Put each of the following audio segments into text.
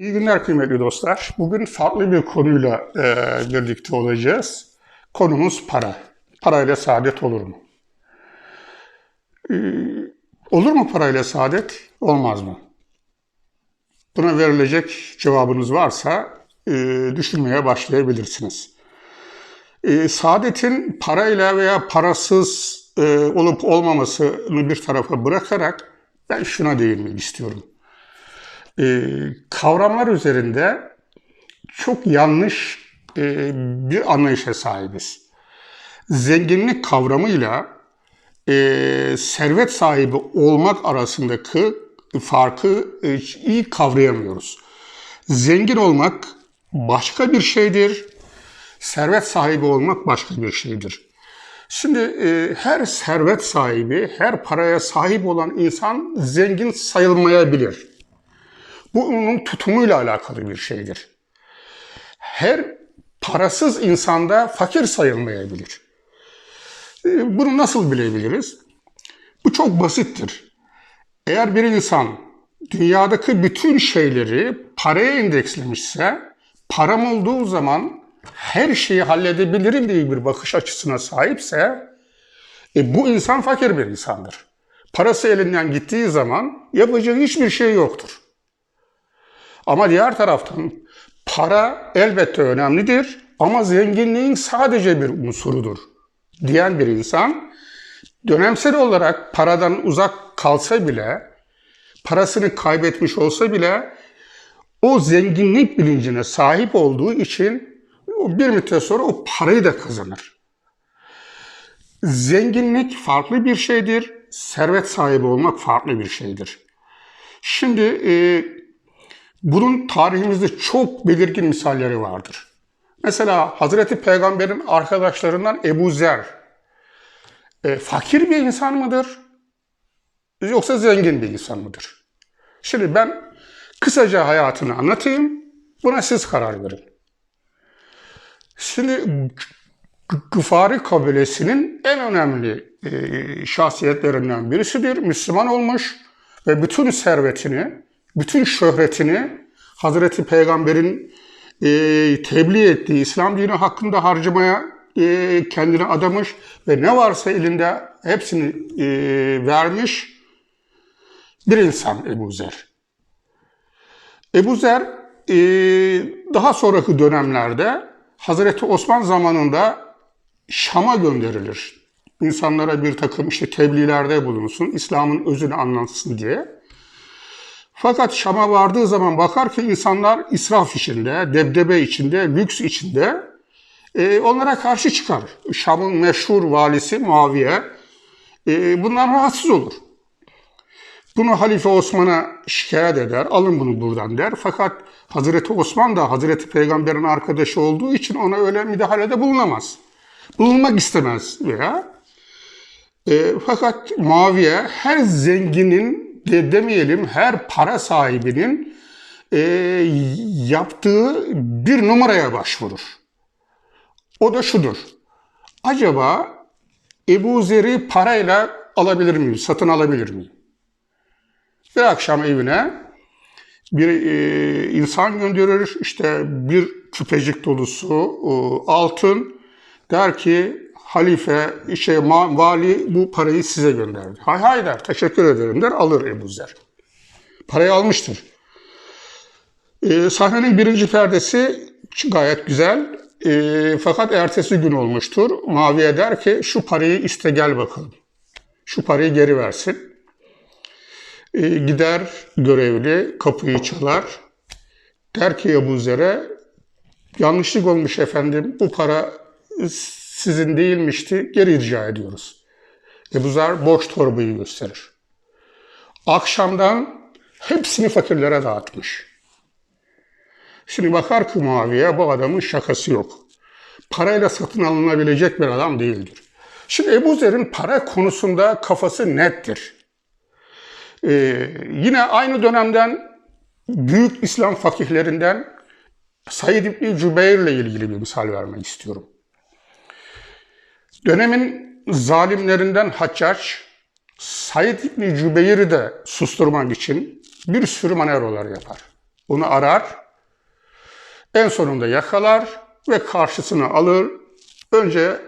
İyi günler kıymetli dostlar. Bugün farklı bir konuyla e, birlikte olacağız. Konumuz para. Parayla saadet olur mu? E, olur mu parayla saadet? Olmaz mı? Buna verilecek cevabınız varsa e, düşünmeye başlayabilirsiniz. E, saadetin parayla veya parasız e, olup olmamasını bir tarafa bırakarak ben şuna değinmek istiyorum e, kavramlar üzerinde çok yanlış e, bir anlayışa sahibiz. Zenginlik kavramıyla e, servet sahibi olmak arasındaki farkı e, iyi kavrayamıyoruz. Zengin olmak başka bir şeydir, servet sahibi olmak başka bir şeydir. Şimdi e, her servet sahibi, her paraya sahip olan insan zengin sayılmayabilir. Bu onun tutumuyla alakalı bir şeydir. Her parasız insanda fakir sayılmayabilir. E, Bunu nasıl bilebiliriz? Bu çok basittir. Eğer bir insan dünyadaki bütün şeyleri paraya endekslemişse, param olduğu zaman her şeyi halledebilirim diye bir bakış açısına sahipse, e, bu insan fakir bir insandır. Parası elinden gittiği zaman yapacağı hiçbir şey yoktur. Ama diğer taraftan para elbette önemlidir ama zenginliğin sadece bir unsurudur diyen bir insan dönemsel olarak paradan uzak kalsa bile, parasını kaybetmiş olsa bile o zenginlik bilincine sahip olduğu için bir müddet sonra o parayı da kazanır. Zenginlik farklı bir şeydir, servet sahibi olmak farklı bir şeydir. Şimdi e, bunun tarihimizde çok belirgin misalleri vardır. Mesela Hazreti Peygamber'in arkadaşlarından Ebu Zer e, fakir bir insan mıdır? Yoksa zengin bir insan mıdır? Şimdi ben kısaca hayatını anlatayım. Buna siz karar verin. Şimdi Gıfari kabilesinin en önemli e, şahsiyetlerinden birisidir. Müslüman olmuş ve bütün servetini, bütün şöhretini Hazreti Peygamber'in e, tebliğ ettiği İslam dini hakkında harcamaya e, kendini adamış ve ne varsa elinde hepsini e, vermiş bir insan Ebu Zer. Ebu Zer e, daha sonraki dönemlerde Hazreti Osman zamanında Şam'a gönderilir. İnsanlara bir takım işte tebliğlerde bulunsun, İslam'ın özünü anlatsın diye. Fakat Şam'a vardığı zaman bakar ki insanlar israf içinde, debdebe içinde, lüks içinde e, onlara karşı çıkar. Şam'ın meşhur valisi Muaviye e, bundan rahatsız olur. Bunu Halife Osman'a şikayet eder, alın bunu buradan der. Fakat Hazreti Osman da Hazreti Peygamber'in arkadaşı olduğu için ona öyle müdahalede bulunamaz. Bulunmak istemez veya. E, fakat Muaviye her zenginin de demeyelim her para sahibinin e, yaptığı bir numaraya başvurur. O da şudur. Acaba Ebu Zer'i parayla alabilir miyim, satın alabilir miyim? Bir akşam evine bir e, insan gönderir, işte bir küpecik dolusu e, altın der ki halife, şey, vali bu parayı size gönderdi. Hay hay der, teşekkür ederim der, alır Ebu Zer. Parayı almıştır. E, sahnenin birinci perdesi gayet güzel. E, fakat ertesi gün olmuştur. Maviye der ki şu parayı iste gel bakalım. Şu parayı geri versin. E, gider görevli kapıyı çalar. Der ki Ebu Zer'e yanlışlık olmuş efendim bu para sizin değilmişti geri rica ediyoruz. Ebu Zer boş torbayı gösterir. Akşamdan hepsini fakirlere dağıtmış. Şimdi bakar ki Muaviye bu adamın şakası yok. Parayla satın alınabilecek bir adam değildir. Şimdi Ebu Zer'in para konusunda kafası nettir. Ee, yine aynı dönemden büyük İslam fakihlerinden Said İbni Cübeyr ile ilgili bir misal vermek istiyorum. Dönemin zalimlerinden Haccac, Said İbni Cübeyr'i de susturmak için bir sürü manevralar yapar. onu arar, en sonunda yakalar ve karşısına alır. Önce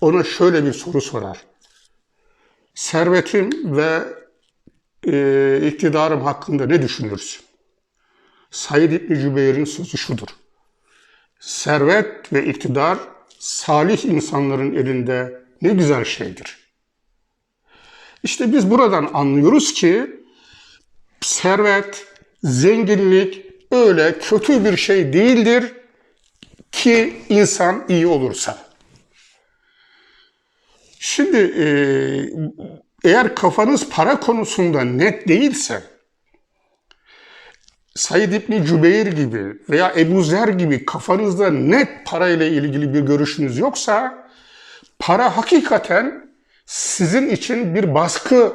ona şöyle bir soru sorar. Servetim ve e, iktidarım hakkında ne düşünürsün? Said İbni Cübeyr'in sözü şudur. Servet ve iktidar salih insanların elinde ne güzel şeydir. İşte biz buradan anlıyoruz ki servet, zenginlik öyle kötü bir şey değildir ki insan iyi olursa. Şimdi eğer kafanız para konusunda net değilse, Said İbni Cübeyr gibi veya Ebu Zer gibi kafanızda net parayla ilgili bir görüşünüz yoksa, para hakikaten sizin için bir baskı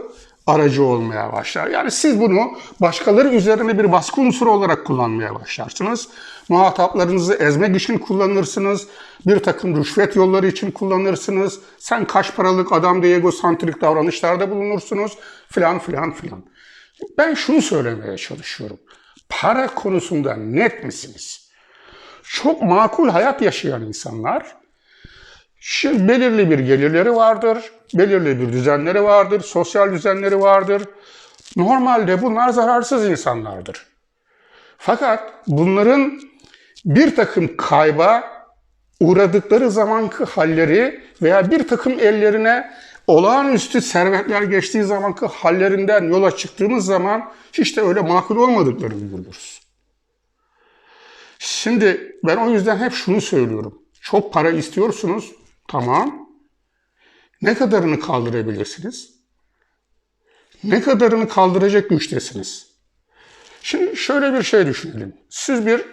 aracı olmaya başlar. Yani siz bunu başkaları üzerine bir baskı unsuru olarak kullanmaya başlarsınız. Muhataplarınızı ezmek için kullanırsınız. Bir takım rüşvet yolları için kullanırsınız. Sen kaç paralık adam diye egosantrik davranışlarda bulunursunuz filan filan filan. Ben şunu söylemeye çalışıyorum. Para konusunda net misiniz? Çok makul hayat yaşayan insanlar Şimdi belirli bir gelirleri vardır, belirli bir düzenleri vardır, sosyal düzenleri vardır. Normalde bunlar zararsız insanlardır. Fakat bunların bir takım kayba uğradıkları zamanki halleri veya bir takım ellerine olağanüstü servetler geçtiği zamanki hallerinden yola çıktığımız zaman hiç de öyle makul olmadıklarını görüyoruz. Şimdi ben o yüzden hep şunu söylüyorum. Çok para istiyorsunuz, Tamam. Ne kadarını kaldırabilirsiniz? Ne kadarını kaldıracak güçtesiniz? Şimdi şöyle bir şey düşünelim. Siz bir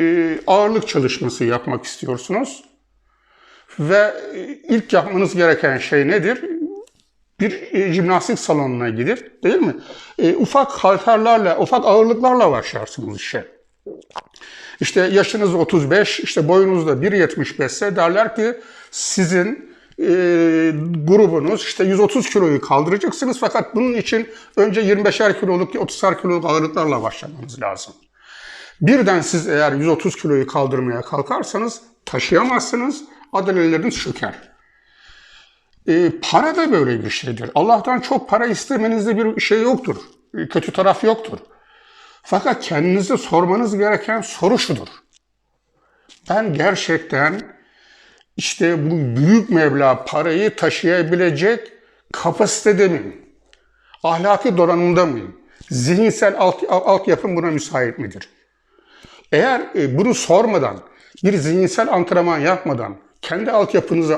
e, ağırlık çalışması yapmak istiyorsunuz ve e, ilk yapmanız gereken şey nedir? Bir e, jimnastik salonuna gidip, değil mi? E, ufak halterlerle, ufak ağırlıklarla başlarsınız işe. İşte yaşınız 35, işte boyunuz da 1.75 ise derler ki sizin e, grubunuz işte 130 kiloyu kaldıracaksınız fakat bunun için önce 25'er kiloluk, 30'er kiloluk ağırlıklarla başlamanız lazım. Birden siz eğer 130 kiloyu kaldırmaya kalkarsanız taşıyamazsınız, adaleleriniz çöker. E, para da böyle bir şeydir. Allah'tan çok para istemenizde bir şey yoktur. E, kötü taraf yoktur. Fakat kendinize sormanız gereken soru şudur. Ben gerçekten işte bu büyük meblağ parayı taşıyabilecek kapasitede miyim? Ahlaki donanımda mıyım? Zihinsel alt, altyapım buna müsait midir? Eğer e, bunu sormadan, bir zihinsel antrenman yapmadan, kendi altyapınızı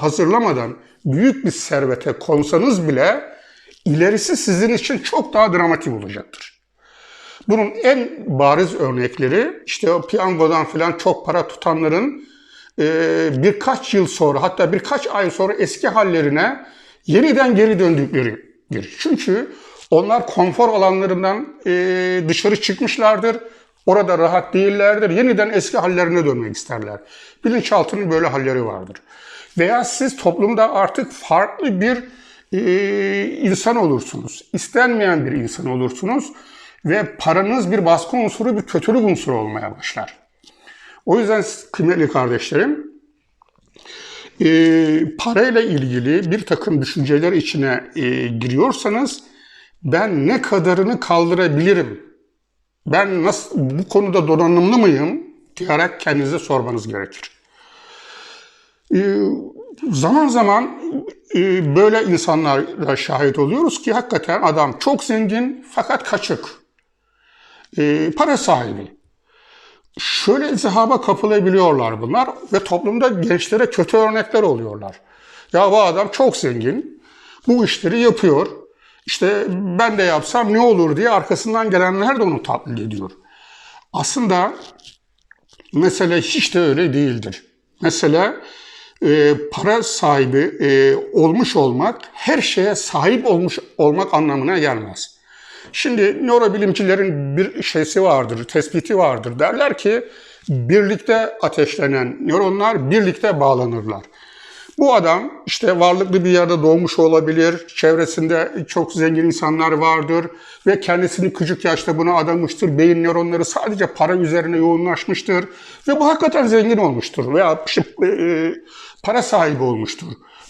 hazırlamadan büyük bir servete konsanız bile ilerisi sizin için çok daha dramatik olacaktır. Bunun en bariz örnekleri işte o piyangodan filan çok para tutanların e, birkaç yıl sonra hatta birkaç ay sonra eski hallerine yeniden geri döndükleridir. Çünkü onlar konfor alanlarından e, dışarı çıkmışlardır. Orada rahat değillerdir. Yeniden eski hallerine dönmek isterler. Bilinçaltının böyle halleri vardır. Veya siz toplumda artık farklı bir e, insan olursunuz. İstenmeyen bir insan olursunuz. Ve paranız bir baskı unsuru, bir kötülük unsuru olmaya başlar. O yüzden kıymetli kardeşlerim, e, parayla ilgili bir takım düşünceler içine e, giriyorsanız ben ne kadarını kaldırabilirim? Ben nasıl bu konuda donanımlı mıyım? diyerek kendinize sormanız gerekir. E, zaman zaman e, böyle insanlara şahit oluyoruz ki hakikaten adam çok zengin fakat kaçık. E, para sahibi şöyle iltihaba kapılabiliyorlar bunlar ve toplumda gençlere kötü örnekler oluyorlar. Ya bu adam çok zengin, bu işleri yapıyor. İşte ben de yapsam ne olur diye arkasından gelenler de onu taklit ediyor. Aslında mesele hiç de öyle değildir. Mesele e, para sahibi e, olmuş olmak her şeye sahip olmuş olmak anlamına gelmez. Şimdi nörobilimcilerin bir şeysi vardır, tespiti vardır. Derler ki birlikte ateşlenen nöronlar birlikte bağlanırlar. Bu adam işte varlıklı bir yerde doğmuş olabilir, çevresinde çok zengin insanlar vardır ve kendisini küçük yaşta buna adamıştır. Beyin nöronları sadece para üzerine yoğunlaşmıştır ve bu hakikaten zengin olmuştur veya işte, e, para sahibi olmuştur.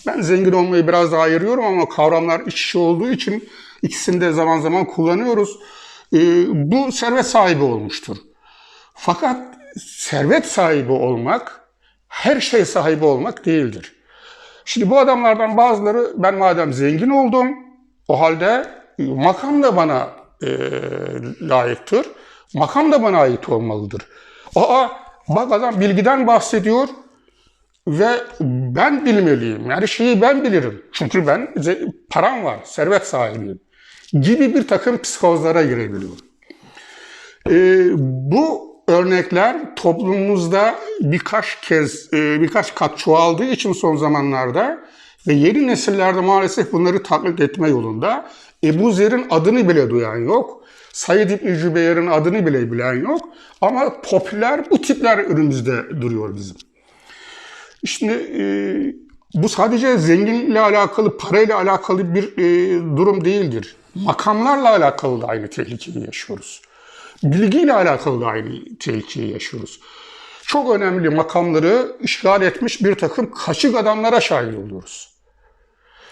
Ben zengin olmayı biraz daha ayırıyorum ama kavramlar iç içe olduğu için ikisini de zaman zaman kullanıyoruz. E, bu servet sahibi olmuştur. Fakat servet sahibi olmak her şey sahibi olmak değildir. Şimdi bu adamlardan bazıları ben madem zengin oldum o halde makam da bana e, layıktır. Makam da bana ait olmalıdır. Aa bak adam bilgiden bahsediyor ve ben bilmeliyim. Yani şeyi ben bilirim. Çünkü ben param var, servet sahibiyim gibi bir takım psikozlara girebiliyor. Ee, bu örnekler toplumumuzda birkaç kez, e, birkaç kat çoğaldığı için son zamanlarda ve yeni nesillerde maalesef bunları taklit etme yolunda. Ebu Zer'in adını bile duyan yok. Said İbni Cübeyr'in adını bile bilen yok. Ama popüler bu tipler önümüzde duruyor bizim. Şimdi e, bu sadece zenginlikle alakalı, parayla alakalı bir e, durum değildir. Makamlarla alakalı da aynı tehlikeyi yaşıyoruz. Bilgiyle alakalı da aynı tehlikeyi yaşıyoruz. Çok önemli makamları işgal etmiş bir takım kaçık adamlara şahit oluyoruz.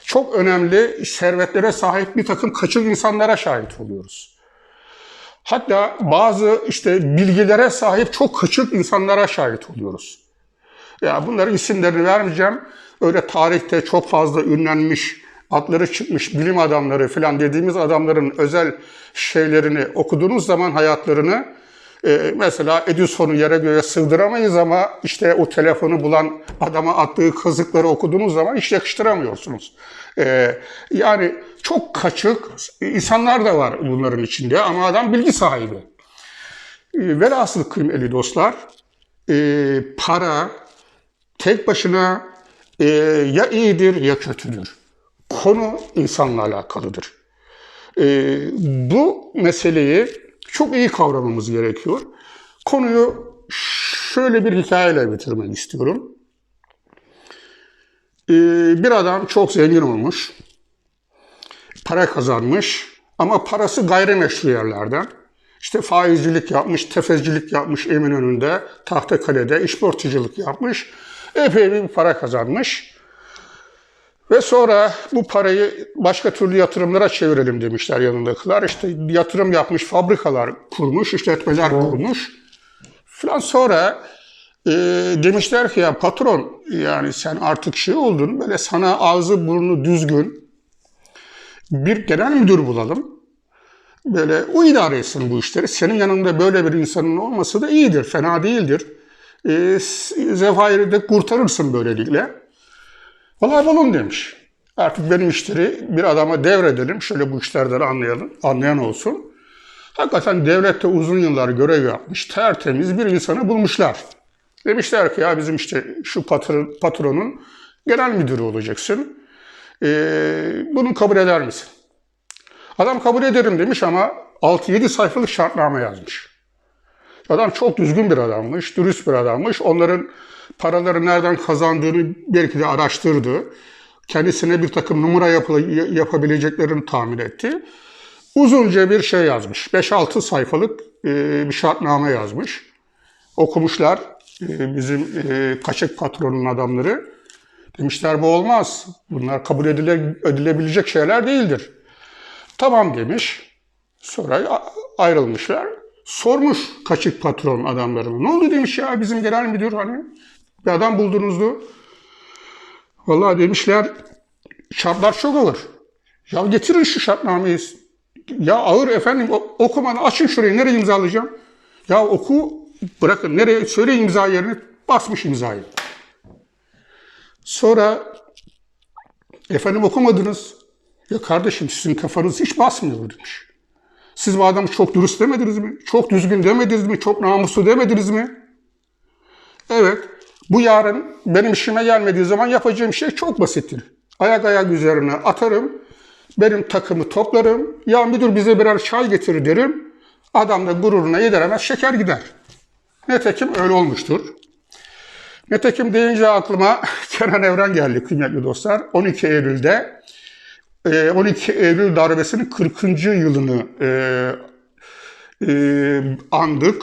Çok önemli servetlere sahip bir takım kaçık insanlara şahit oluyoruz. Hatta bazı işte bilgilere sahip çok kaçık insanlara şahit oluyoruz. Ya bunların isimlerini vermeyeceğim. Öyle tarihte çok fazla ünlenmiş, adları çıkmış bilim adamları falan dediğimiz adamların özel şeylerini okuduğunuz zaman hayatlarını e, mesela Edison'u yere göğe sığdıramayız ama işte o telefonu bulan adama attığı kazıkları okuduğunuz zaman hiç yakıştıramıyorsunuz. E, yani çok kaçık insanlar da var bunların içinde ama adam bilgi sahibi. E, velhasıl kıymetli dostlar, e, para tek başına ya iyidir ya kötüdür. Konu insanla alakalıdır. E, bu meseleyi çok iyi kavramamız gerekiyor. Konuyu şöyle bir hikayeyle bitirmek istiyorum. E, bir adam çok zengin olmuş, para kazanmış ama parası gayrimeşru yerlerden. İşte faizcilik yapmış, tefecilik yapmış Eminönü'nde, Tahtakale'de, işportacılık yapmış. Epey bir para kazanmış. Ve sonra bu parayı başka türlü yatırımlara çevirelim demişler yanındakiler. İşte yatırım yapmış, fabrikalar kurmuş, işletmeler kurmuş. Falan sonra e, demişler ki ya patron yani sen artık şey oldun böyle sana ağzı burnu düzgün bir genel müdür bulalım. Böyle o idare etsin bu işleri. Senin yanında böyle bir insanın olması da iyidir, fena değildir. E, Zefayir'i de kurtarırsın böylelikle. Vallahi bulun demiş. Artık benim işleri bir adama devredelim. Şöyle bu işlerden anlayalım, anlayan olsun. Hakikaten devlette uzun yıllar görev yapmış, tertemiz bir insanı bulmuşlar. Demişler ki ya bizim işte şu patron, patronun genel müdürü olacaksın. Ee, bunu kabul eder misin? Adam kabul ederim demiş ama 6-7 sayfalık şartname yazmış. Adam çok düzgün bir adammış, dürüst bir adammış. Onların paraları nereden kazandığını belki de araştırdı. Kendisine bir takım numara yap yapabileceklerini tahmin etti. Uzunca bir şey yazmış. 5-6 sayfalık e, bir şartname yazmış. Okumuşlar e, bizim e, kaçak patronun adamları. Demişler bu olmaz. Bunlar kabul edile, edilebilecek şeyler değildir. Tamam demiş. Sonra ayrılmışlar. Sormuş kaçık patron adamlarına. Ne oldu demiş ya bizim genel müdür hani bir adam buldunuzdu. Vallahi demişler şartlar çok ağır. Ya getirin şu şartnameyi. Ya ağır efendim okumanı açın şurayı nereye imzalayacağım? Ya oku bırakın nereye söyle imza yerini basmış imzayı. Sonra efendim okumadınız. Ya kardeşim sizin kafanız hiç basmıyor demiş. Siz adamı çok dürüst demediniz mi? Çok düzgün demediniz mi? Çok namuslu demediniz mi? Evet. Bu yarın benim işime gelmediği zaman yapacağım şey çok basittir. Ayak ayak üzerine atarım. Benim takımı toplarım. Ya müdür bize birer çay getir derim. Adam da gururuna yediremez şeker gider. Netekim öyle olmuştur. Nitekim deyince aklıma Kenan Evren geldi kıymetli dostlar. 12 Eylül'de 12 Eylül darbesinin 40. yılını e, e, andık.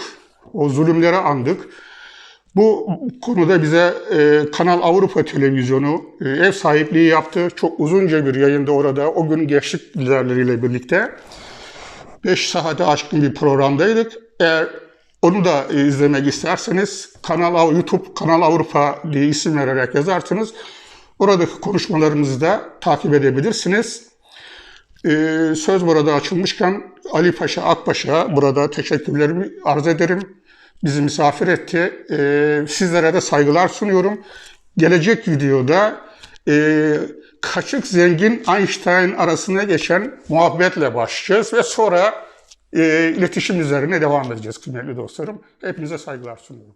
O zulümleri andık. Bu konuda bize e, Kanal Avrupa Televizyonu e, ev sahipliği yaptı. Çok uzunca bir yayında orada o gün gençlik liderleriyle birlikte 5 saate aşkın bir programdaydık. Eğer onu da e, izlemek isterseniz Kanal YouTube Kanal Avrupa diye isim vererek yazarsınız. Oradaki konuşmalarımızı da takip edebilirsiniz. Ee, söz burada açılmışken Ali Paşa Akpaşa burada teşekkürlerimi arz ederim. Bizi misafir etti. Ee, sizlere de saygılar sunuyorum. Gelecek videoda e, kaçık zengin Einstein arasında geçen muhabbetle başlayacağız ve sonra e, iletişim üzerine devam edeceğiz kıymetli dostlarım. Hepinize saygılar sunuyorum.